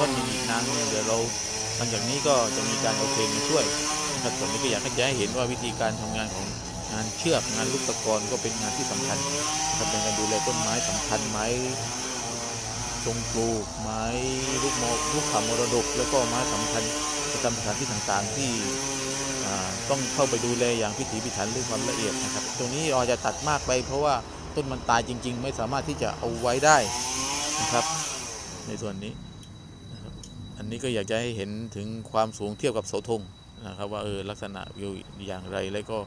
ท่อนหนึงอีกนานนึงเดี๋ยวเราหลังจากนี้ก็จะมีการเอาเคมาช่วยนะครับส่วนนี้ก็อยากให้จะให้เห็นว่าวิธีการทำงานของงานเชือกงานลูกตะกอนก็เป็นงานที่สำคัญนะครับในการดูแลต้นไม้สำคัญไม้ทรงปลูกไม้ลูกมอลูกขามรดก แล้วก็ไม้สำคัญประจำสถานที่ต่างๆที่ต้องเข้าไปดูแลอย่างพิถีพิถันเรื่องความละเอียดนะครับ ตรงนี้เราจะตัดมากไปเพราะว่าต้นมันตายจริง ๆ ไม่สามารถที่จะเอาไว้ได้นะครับ ในส่วนนี้ อันนี้ก็อยากจะให้เห็นถึงความสูงเทียบกับเสาธงนะครับ ว่าเออลักษณะวิวอย่างไรแล้วก็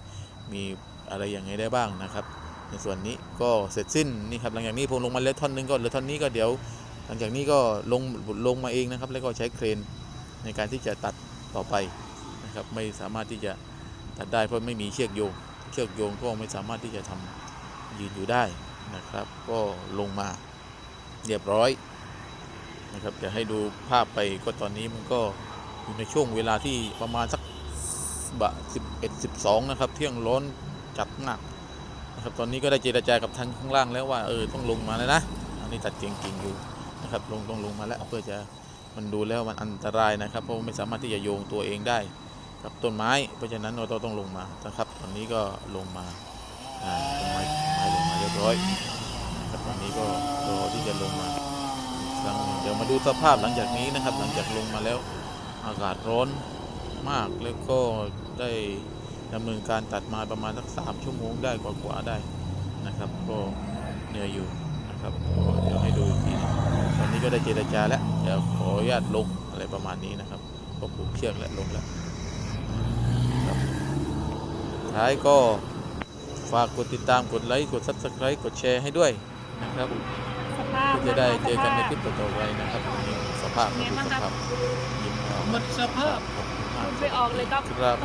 มีอะไรอย่างไรได้บ้างนะครับ ในส่วนนี้ก็เสร็จสิ้นนี่ครับหลังจากนี้ผมลงมาแล้วท่อนหนึงก็เลือท่อนนี้ก็เดี๋ยว หลังจากนี้ก็ลงลงมาเองนะครับ แล้วก็ใช้เครนในการที่จะตัดต่อไปนะครับไม่สามารถที่จะตัดได้เพราะไม่มีเชือกโยง เชือกโยงก็ไม่สามารถที่จะทำยืนอยู่ได้นะครับ ก็ลงมาเรียบร้อย นะครับจะให้ดูภาพไปก็ตอนนี้มันก็อยู่ในช่วงเวลาที่ประมาณสักบะสิบเอ็ดสิบสองนะครับ เที่ยงร้อนจัดมากนะครับตอนนี้ก็ได้เจรจากับทางข้างล่างแล้วว่าเออต้องลงมาแล้วนะ อันนี้ตัดเก่งๆอยู่นะครับลงต้องลงมาแล้วเพื่อจะมันดูแล้วมันอันตรายนะครับ เพราะไม่สามารถที่จะโยงตัวเองได้กับต้นไม้ เพราะฉะนั้นเราต้องลงมานะครับ ตอนนี้ก็ลงมาต้นไม้ไม้ลงมาเรียบร้อยครับตอนนี้ก็รอที่จะลงมา เดี๋ยวมาดูสภาพหลังจากนี้นะครับ หลังจากลงมาแล้วอากาศร้อนมากแล้วก็ได้ดำเนินการตัดมาประมาณสักสามชั่วโมงได้กว่าๆได้นะครับ ก็เหนื่อยอยู่นะครับเดี๋ยวให้ดูอีกทีตอนนี้ก็ได้เจรจาแล้วเดี๋ยวขออนุญาตลงอะไรประมาณนี้นะครับก็ผูกเชือกและลงแล้วท้ายก็ฝากกดติดตามกดไลค์กด subscribe กดแชร์ให้ด้วยนะครับ สภาพเพื่อจะได้เจอกันในคลิสปต่อๆไปนะครับวันนี้สภาพก็คือสภาพยิ้มหมดสภาพขอบคุณมากภาพไปออกเลยก็ครับ